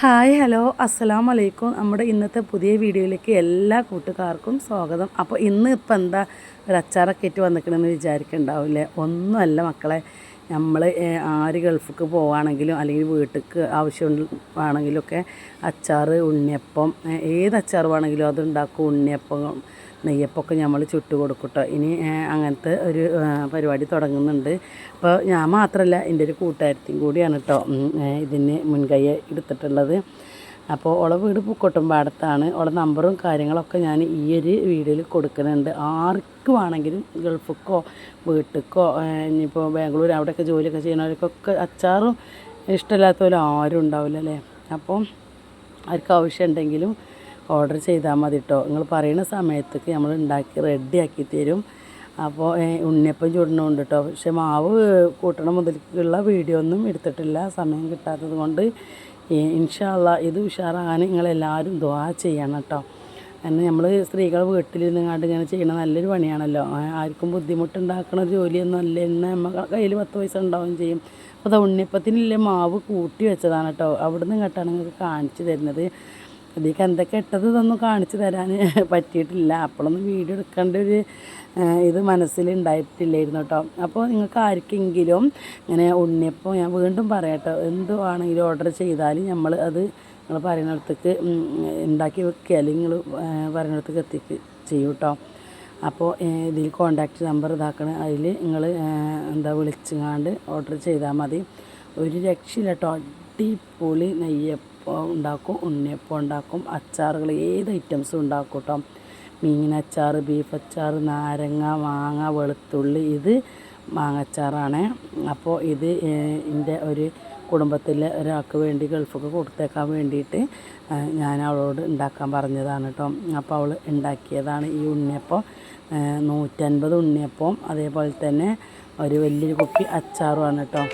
Hi hello. അസ്സലാം വലൈക്കും നമ്മുടെ ഇന്നത്തെ പുതിയ വീഡിയോയിലേക്ക് എല്ലാ കൂട്ടുകാർക്കും സ്വാഗതം. അപ്പോൾ ഇന്ന് ഇപ്പം എന്താ ഒരു അച്ചാറൊക്കെ ഇട്ട് വന്നിക്കണമെന്ന് വിചാരിക്കുന്നുണ്ടാവില്ലേ ഒന്നുമല്ല മക്കളെ. നമ്മൾ ആര് ഗൾഫിക്ക് പോവുകയാണെങ്കിലും അല്ലെങ്കിൽ വീട്ടിലേക്ക് ആവശ്യം ആണെങ്കിലൊക്കെ അച്ചാർ ഉണ്ണിയപ്പം ഏത് അച്ചാർ വേണമെങ്കിലും അതുണ്ടാക്കും ഉണ്ണിയപ്പം നെയ്യപ്പമൊക്കെ നമ്മൾ ചുട്ടു കൊടുക്കട്ടോ ഇനി അങ്ങനത്തെ ഒരു പരിപാടി തുടങ്ങുന്നുണ്ട്. അപ്പോൾ ഞാൻ മാത്രമല്ല എന്റെ ഒരു കൂട്ടുകാരത്തിയും കൂടിയാണ് കേട്ടോ ഇതിന് മുൻകൈ എടുത്തിട്ടുള്ളത്. അപ്പോൾ ഓളെ വീട് പൂക്കോട്ടുംപാടത്താണ് ഓളെ നമ്പറും കാര്യങ്ങളൊക്കെ ഞാൻ ഈ ഒരു വീഡിയോയിൽ കൊടുക്കുന്നുണ്ട്. ആർക്ക് വേണമെങ്കിലും ഗൾഫിക്കോ വീട്ടിലേക്കോ ഇനിയിപ്പോൾ ബാംഗ്ലൂർ അവിടെയൊക്കെ ജോലിയൊക്കെ ചെയ്യുന്നവർക്കൊക്കെ അച്ചാറും ഇഷ്ടമില്ലാത്തവരും ആരും ഉണ്ടാവില്ല അല്ലേ? അപ്പം അവർക്ക് ആവശ്യമുണ്ടെങ്കിലും ഓർഡർ ചെയ്താൽ മതി കേട്ടോ നിങ്ങൾ പറയുന്ന സമയത്തേക്ക് നമ്മൾ ഉണ്ടാക്കി റെഡിയാക്കി തരും. അപ്പോൾ ഉണ്ണിയപ്പം ചുടണമുണ്ട് കേട്ടോ പക്ഷെ മാവ് കൂട്ടണം മുതൽക്കുള്ള വീഡിയോ ഒന്നും എടുത്തിട്ടില്ല. സമയം കിട്ടാത്തത് കൊണ്ട് ഇൻഷാല്ല ഇത് ഉഷാറാകാൻ നിങ്ങളെല്ലാവരും ദ്വാ ചെയ്യണം കേട്ടോ കാരണം നമ്മൾ സ്ത്രീകൾ വീട്ടിലിരുന്നുകൊണ്ട് ഇങ്ങനെ ചെയ്യണ നല്ലൊരു പണിയാണല്ലോ. ആർക്കും ബുദ്ധിമുട്ടുണ്ടാക്കുന്ന ഒരു ജോലിയൊന്നും അല്ല. ഇന്ന് നമ്മൾ കയ്യിൽ പത്ത് പൈസ ഉണ്ടാവുകയും ചെയ്യും. അപ്പോൾ അത് ഉണ്ണിയപ്പത്തിനില്ലേ മാവ് കൂട്ടി വെച്ചതാണ് കേട്ടോ അവിടുന്ന് കേട്ടാണ് നിങ്ങൾക്ക് കാണിച്ചു തരുന്നത്. ഇതിലേക്ക് എന്തൊക്കെ ഇട്ടത് ഇതൊന്നും കാണിച്ചു തരാൻ പറ്റിയിട്ടില്ല. അപ്പോഴൊന്നും വീഡിയോ എടുക്കേണ്ട ഒരു ഇത് മനസ്സിൽ ഉണ്ടായിട്ടില്ലായിരുന്നു കേട്ടോ. അപ്പോൾ നിങ്ങൾക്ക് ആർക്കെങ്കിലും ഇങ്ങനെ ഉണ്ണിയപ്പം ഞാൻ വീണ്ടും പറയാട്ടോ എന്തുവാണെങ്കിലും ഓർഡർ ചെയ്താൽ നമ്മൾ അത് നിങ്ങൾ പറയുന്നിടത്തേക്ക് ഉണ്ടാക്കി വെക്കുക. അല്ലെങ്കിൽ നിങ്ങൾ പറയുന്നിടത്തേക്ക് എത്തിക്ക് ചെയ്യൂ കേട്ടോ. അപ്പോൾ ഇതിൽ കോണ്ടാക്ട് നമ്പർ ഇതാക്കണം അതിൽ നിങ്ങൾ എന്താ വിളിച്ചുങ്ങാണ്ട് ഓർഡർ ചെയ്താൽ മതി. ഒരു രക്ഷയില്ല കേട്ടോ. അടിപൊളി നെയ്യപ്പം ഉണ്ടാക്കും ഉണ്ണിയപ്പം ഉണ്ടാക്കും അച്ചാറുകൾ ഏത് ഐറ്റംസും ഉണ്ടാക്കും കേട്ടോ മീനച്ചാർ ബീഫ് അച്ചാർ നാരങ്ങ മാങ്ങ വെളുത്തുള്ളി ഇത് മാങ്ങച്ചാറാണ്. അപ്പോൾ ഇത് എന്റെ ഒരു കുടുംബത്തിലെ ഒരാൾക്ക് വേണ്ടി ഗൾഫൊക്കെ കൊടുത്തേക്കാൻ വേണ്ടിയിട്ട് ഞാൻ അവളോട് ഉണ്ടാക്കാൻ പറഞ്ഞതാണ് കേട്ടോ അപ്പോൾ അവൾ ഉണ്ടാക്കിയതാണ് ഈ ഉണ്ണിയപ്പം. നൂറ്റൻപത് ഉണ്ണിയപ്പം അതേപോലെ തന്നെ ഒരു വലിയൊരു കുപ്പി അച്ചാറുമാണ് കേട്ടോ